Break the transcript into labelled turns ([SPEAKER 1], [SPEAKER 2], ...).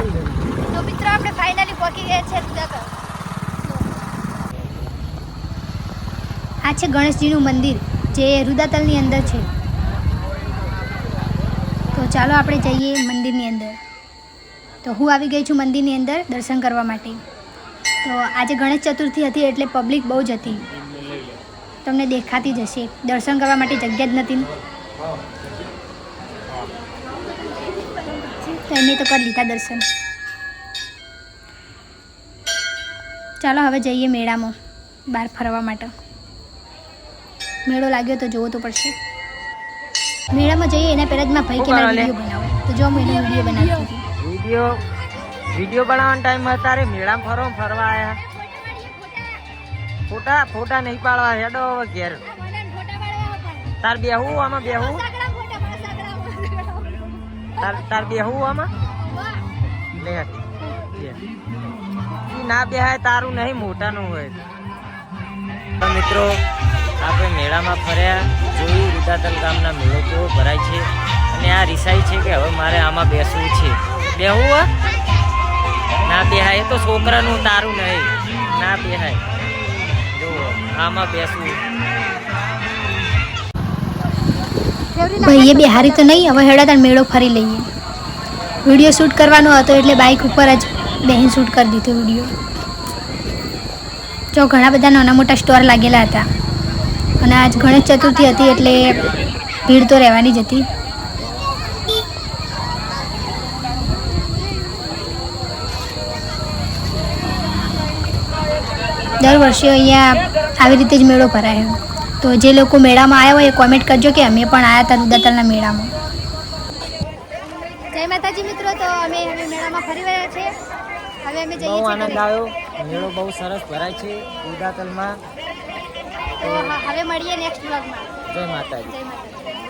[SPEAKER 1] તો મિત્રો, આપણે ફાઇનલી પહોંચી ગયા છે રુદાતલ આ છે ગણેશજીનું મંદિર, જે રુદાતલની અંદર છે. તો ચાલો આપણે જઈએ મંદિરની અંદર. તો હું આવી ગઈ છું મંદિરની અંદર દર્શન કરવા માટે. તો આજે ગણેશ ચતુર્થી હતી એટલે પબ્લિક બહુ જ હતી. તમને દેખાતી જ હશે. દર્શન કરવા માટે જગ્યા જ નથી. તો એમને તો કરી લીધા દર્શન. ચાલો હવે જઈએ મેળામાં બહાર ફરવા માટે. મેળો લાગ્યો તો જોવો તો પડશે. મેળામાં જઈએ એના પહેલાં જ મારા ભાઈ કે મારે વીડિયો બનાવો. તો જો હું એનો વીડિયો બનાવી હતી.
[SPEAKER 2] વીડિયો વીડિયો બનાવવાનો ટાઈમ તારે મેળામાં ફરો ફરવા આયા. ફોટા ફોટા નહીં પાડવા હેડો હવે ઘેર. તાર બેહું આમાં બેહવું તાર તાર બેહવું આમાં? લે બે. ના બેહાય તારું નહીં, મોટાનું હોય. તો મિત્રો, આપણે મેળામાં ફર્યા, જોયું રૂદાતલ ગામના મેળો કેવો ભરાય છે, અને આ રિસાઈ છે કે હવે મારે આમાં બેસવું છે. બેહવું હે? ના બેહાય તો છોકરાનું તારું નહીં. ના બેહાય. જો આમાં બેસવું.
[SPEAKER 1] ભાઈએ બિહારી તો નહીં, હવે હેડા તણ મેળો ફરી લઈએ. વીડિયો શૂટ કરવાનો હતો એટલે બાઇક ઉપર જ બહેન શૂટ કરી દીધો વીડિયો. જો ઘણા બધા નાના મોટા સ્ટોર લાગેલા હતા. અને આજ ગણેશ ચતુર્થી હતી એટલે ભીડ તો રહેવાની જ હતી. દર વર્ષે અહીંયા આવી રીતે જ મેળો ભરાય. તો જે લોકો મેળામાં આવ્યા હોય એ કોમેન્ટ કરજો કે અમે પણ આવ્યા હતા રુદાતલના મેળામાં. જય માતાજી મિત્રો તો અમે હવે મેળામાં ફરી રહ્યા છીએ. હવે અમે
[SPEAKER 2] બહુ આનંદ આવ્યો. મેળો બહુ સરસ ભરાય છે રૂદાતલમાં
[SPEAKER 1] હવે મળીએ નેક્સ્ટ વ્લોગમાં
[SPEAKER 2] જય માતાજી.
[SPEAKER 1] જય માતાજી.